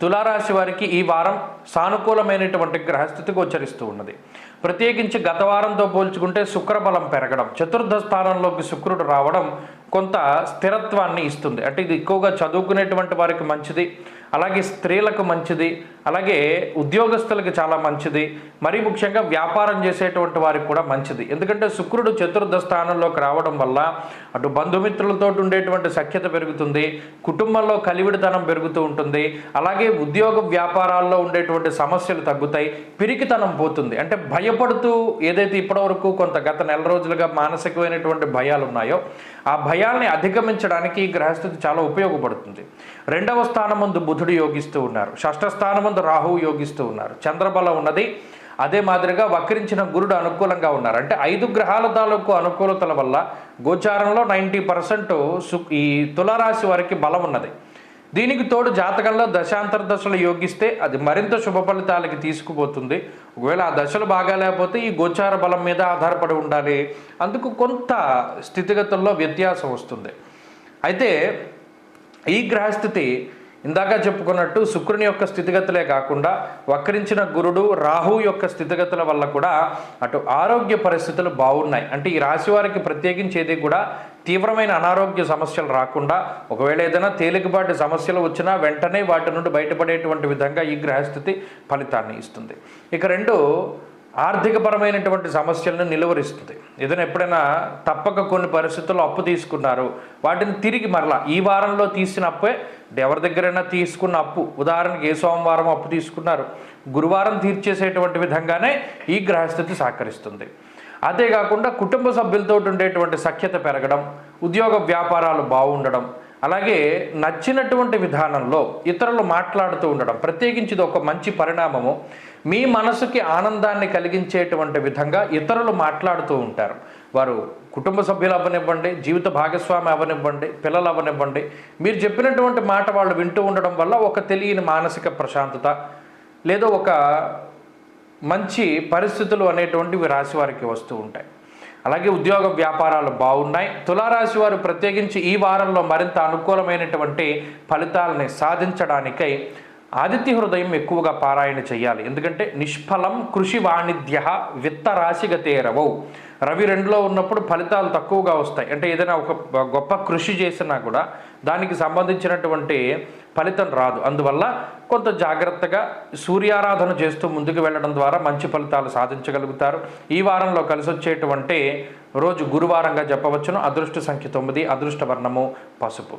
తులారాశి వారికి ఈ వారం సానుకూలమైనటువంటి గ్రహస్థితి గోచరిస్తూ ఉన్నది. ప్రత్యేకించి గత వారంతో పోల్చుకుంటే శుక్రబలం పెరగడం చతుర్థ స్థానంలోకి శుక్రుడు రావడం కొంత స్థిరత్వాన్ని ఇస్తుంది. అంటే ఇది ఎక్కువగా చదువుకునేటువంటి వారికి మంచిది అలాగే స్త్రీలకు మంచిది అలాగే ఉద్యోగస్తులకు చాలా మంచిది. మరీ ముఖ్యంగా వ్యాపారం చేసేటువంటి వారికి కూడా మంచిది. ఎందుకంటే శుక్రుడు చతుర్థ స్థానంలోకి రావడం వల్ల అటు బంధుమిత్రులతో ఉండేటువంటి సఖ్యత పెరుగుతుంది. కుటుంబంలో కలివిడితనం పెరుగుతూ ఉంటుంది. అలాగే ఉద్యోగ వ్యాపారాల్లో ఉండేటువంటి సమస్యలు తగ్గుతాయి. పిరికితనం పోతుంది. అంటే భయపడుతూ ఏదైతే ఇప్పటివరకు కొంత గత నెల రోజులుగా మానసికమైనటువంటి భయాలు ఉన్నాయో ఆ భయాల్ని అధిగమించడానికి ఈ గ్రహస్థితి చాలా ఉపయోగపడుతుంది. రెండవ స్థానం ముందు బుధుడు యోగిస్తూ ఉన్నారు. షష్ఠ స్థానం ముందు రాహువు యోగిస్తూ ఉన్నారు. చంద్రబలం ఉన్నది. అదే మాదిరిగా వక్రించిన గురుడు అనుకూలంగా ఉన్నారు. అంటే ఐదు గ్రహాల తాలూకు అనుకూలతల వల్ల గోచారంలో నైంటీ పర్సెంట్ ఈ తులారాశి వారికి బలం ఉన్నది. దీనికి తోడు జాతకంలో దశాంతర దశలు యోగిస్తే అది మరింత శుభ ఫలితాలకి తీసుకుపోతుంది. ఒకవేళ ఆ దశలు బాగా లేకపోతే ఈ గోచార బలం మీద ఆధారపడి ఉండాలి. అందుకు కొంత స్థితిగతుల్లో వ్యత్యాసం వస్తుంది. అయితే ఈ గ్రహస్థితి ఇందాక చెప్పుకున్నట్టు శుక్రుని యొక్క స్థితిగతులే కాకుండా వక్రించిన గురుడు రాహు యొక్క స్థితిగతుల వల్ల కూడా అటు ఆరోగ్య పరిస్థితులు బాగున్నాయి. అంటే ఈ రాశి వారికి ప్రత్యేకించేది కూడా తీవ్రమైన అనారోగ్య సమస్యలు రాకుండా ఒకవేళ ఏదైనా తేలికపాటి సమస్యలు వచ్చినా వెంటనే వాటి నుండి బయటపడేటువంటి విధంగా ఈ గ్రహస్థితి ఫలితాన్ని ఇస్తుంది. ఇక రెండు ఆర్థికపరమైనటువంటి సమస్యలను నిలువరిస్తుంది. ఏదైనా ఎప్పుడైనా తప్పక కొన్ని పరిస్థితుల్లో అప్పు తీసుకున్నారు. వాటిని తిరిగి మరలా ఈ వారంలో తీసిన అప్పే ఎవరి దగ్గరైనా తీసుకున్న అప్పు. ఉదాహరణకి ఏ సోమవారం అప్పు తీసుకున్నారు. గురువారం తీర్చేసేటువంటి విధంగానే ఈ గ్రహస్థితి సహకరిస్తుంది. అంతేకాకుండా కుటుంబ సభ్యులతో ఉండేటువంటి సఖ్యత పెరగడం ఉద్యోగ వ్యాపారాలు బాగుండడం అలాగే నచ్చినటువంటి విధానంలో ఇతరులు మాట్లాడుతూ ఉండడం ప్రత్యేకించి ఇది ఒక మంచి పరిణామము. మీ మనసుకి ఆనందాన్ని కలిగించేటువంటి విధంగా ఇతరులు మాట్లాడుతూ ఉంటారు. వారు కుటుంబ సభ్యులు అవ్వనివ్వండి జీవిత భాగస్వామి అవ్వనివ్వండి పిల్లలు అవ్వనివ్వండి. మీరు చెప్పినటువంటి మాట వాళ్ళు వింటూ ఉండడం వల్ల ఒక తెలియని మానసిక ప్రశాంతత లేదా ఒక మంచి పరిస్థితులు అనేటువంటివి రాశి వారికి వస్తూ ఉంటాయి. అలాగే ఉద్యోగ వ్యాపారాలు బాగున్నాయి. తులారాశి వారు ప్రత్యేకించి ఈ వారంలో మరింత అనుకూలమైనటువంటి ఫలితాలని సాధించడానికై ఆదిత్య హృదయం ఎక్కువగా పారాయణ చేయాలి. ఎందుకంటే నిష్ఫలం కృషి వాణిజ్య విత్త రాశిగతేరవౌ రవి రెండులో ఉన్నప్పుడు ఫలితాలు తక్కువగా వస్తాయి. అంటే ఏదైనా ఒక గొప్ప కృషి చేసినా కూడా దానికి సంబంధించినటువంటి ఫలితం రాదు. అందువల్ల కొంత జాగ్రత్తగా సూర్యారాధన చేస్తూ ముందుకు వెళ్ళడం ద్వారా మంచి ఫలితాలు సాధించగలుగుతారు. ఈ వారంలో కలిసి వచ్చేటువంటి రోజు గురువారంగా చెప్పవచ్చును అదృష్ట సంఖ్య తొమ్మిది అదృష్ట వర్ణము పసుపు.